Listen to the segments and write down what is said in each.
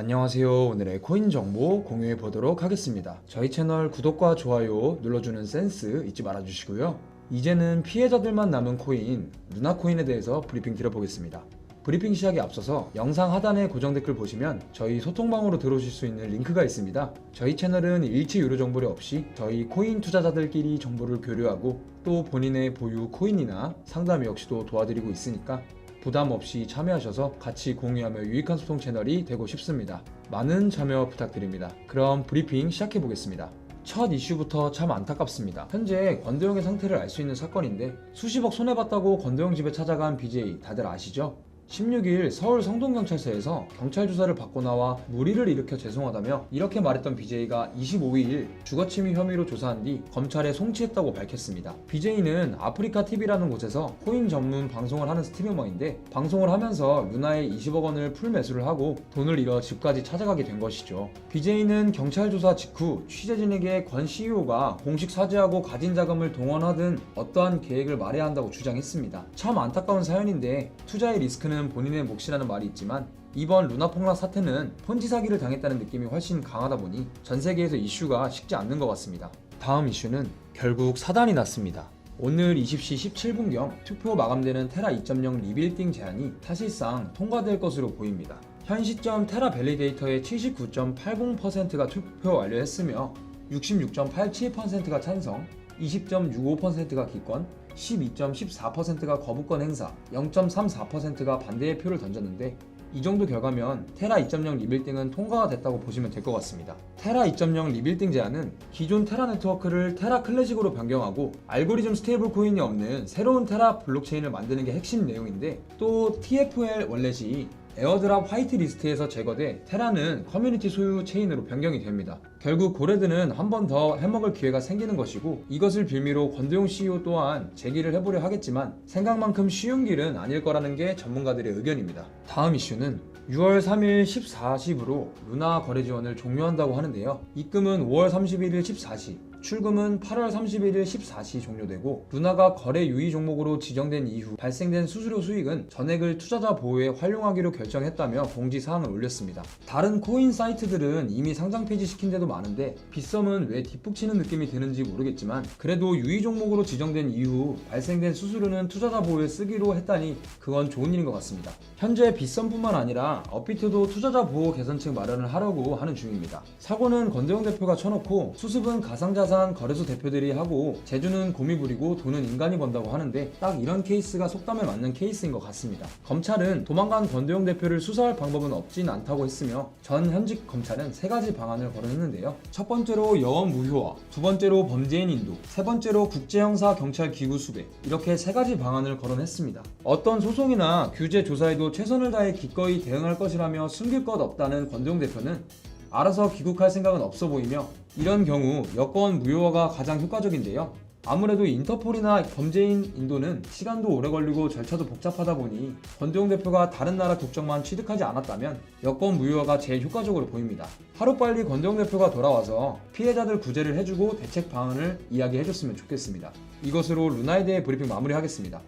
안녕하세요. 오늘의 코인 정보 공유해 보도록 하겠습니다. 저희 채널 구독과 좋아요 눌러주는 센스 잊지 말아 주시고요. 이제는 피해자들만 남은 코인 루나코인에 대해서 브리핑 드려보겠습니다. 브리핑 시작에 앞서서 영상 하단에 고정 댓글 보시면 저희 소통방으로 들어오실 수 있는 링크가 있습니다. 저희 채널은 일치 유료 정보료 없이 저희 코인 투자자들끼리 정보를 교류하고 또 본인의 보유 코인이나 상담 역시도 도와드리고 있으니까 부담 없이 참여하셔서 같이 공유하며 유익한 소통 채널이 되고 싶습니다. 많은 참여 부탁드립니다. 그럼 브리핑 시작해 보겠습니다. 첫 이슈부터 참 안타깝습니다. 현재 권도영의 상태를 알 수 있는 사건인데 수십억 손해봤다고 권도영 집에 찾아간 BJ 다들 아시죠? 16일 서울 성동경찰서에서 경찰 조사를 받고 나와 무리를 일으켜 죄송하다며 이렇게 말했던 BJ가 25일 주거침입 혐의로 조사한 뒤 검찰에 송치했다고 밝혔습니다. BJ는 아프리카 TV라는 곳에서 코인 전문 방송을 하는 스트리머인데 방송을 하면서 루나에 20억 원을 풀 매수를 하고 돈을 잃어 집까지 찾아가게 된 것이죠. BJ는 경찰 조사 직후 취재진에게 권 CEO가 공식 사죄하고 가진 자금을 동원하든 어떠한 계획을 말해야 한다고 주장했습니다. 참 안타까운 사연인데 투자의 리스크는 본인의 몫이라는 말이 있지만 이번 루나 폭락 사태는 폰지 사기를 당했다는 느낌이 훨씬 강하다 보니 전 세계에서 이슈가 식지 않는 것 같습니다. 다음 이슈는 결국 사단이 났습니다. 오늘 20시 17분경 투표 마감되는 테라 2.0 리빌딩 제안이 사실상 통과될 것으로 보입니다. 현 시점 테라 밸리데이터의 79.80%가 투표 완료했으며 66.87%가 찬성, 20.65%가 기권, 12.14%가 거부권 행사, 0.34%가 반대의 표를 던졌는데 이 정도 결과면 테라 2.0 리빌딩은 통과가 됐다고 보시면 될 것 같습니다. 테라 2.0 리빌딩 제안은 기존 테라 네트워크를 테라 클래식으로 변경하고 알고리즘 스테이블 코인이 없는 새로운 테라 블록체인을 만드는 게 핵심 내용인데 또 TFL 월렛이 에어드랍 화이트 리스트에서 제거돼 테라는 커뮤니티 소유 체인으로 변경이 됩니다. 결국 고레드는 한 번 더 해먹을 기회가 생기는 것이고 이것을 빌미로 권도용 CEO 또한 제기를 해보려 하겠지만 생각만큼 쉬운 길은 아닐 거라는 게 전문가들의 의견입니다. 다음 이슈는 6월 3일 14시부로 루나 거래 지원을 종료한다고 하는데요. 입금은 5월 31일 14시, 출금은 8월 31일 14시 종료되고 루나가 거래 유의 종목으로 지정된 이후 발생된 수수료 수익은 전액을 투자자 보호에 활용하기로 결정했다며 공지 사항을 올렸습니다. 다른 코인 사이트들은 이미 상장 폐지 시킨 데도 많은데 빗썸은 왜 뒷북치는 느낌이 드는지 모르겠지만 그래도 유의 종목으로 지정된 이후 발생된 수수료는 투자자 보호에 쓰기로 했다니 그건 좋은 일인 것 같습니다. 현재 빗썸뿐만 아니라 업비트도 투자자 보호 개선책 마련을 하려고 하는 중입니다. 사고는 권대영 대표가 쳐놓고 수습은 가상자 산 거래소 대표들이 하고 제주는 곰이 부리고 돈은 인간이 번다고 하는데 딱 이런 케이스가 속담에 맞는 케이스인 것 같습니다. 검찰은 도망간 권대영 대표를 수사할 방법은 없진 않다고 했으며 전 현직 검찰은 세 가지 방안을 거론했는데요. 첫 번째로 여원 무효화, 두 번째로 범죄인 인도, 세 번째로 국제형사 경찰 기구 수배 이렇게 세 가지 방안을 거론했습니다. 어떤 소송이나 규제 조사에도 최선을 다해 기꺼이 대응할 것이라며 숨길 것 없다는 권대용 대표는 알아서 귀국할 생각은 없어 보이며 이런 경우 여권 무효화가 가장 효과적인데요. 아무래도 인터폴이나 범죄인 인도는 시간도 오래 걸리고 절차도 복잡하다 보니 권대용 대표가 다른 나라 국적만 취득하지 않았다면 여권 무효화가 제일 효과적으로 보입니다. 하루빨리 권대용 대표가 돌아와서 피해자들 구제를 해주고 대책 방안을 이야기해줬으면 좋겠습니다. 이것으로 루나에 대해 브리핑 마무리하겠습니다.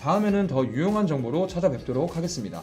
다음에는 더 유용한 정보로 찾아뵙도록 하겠습니다.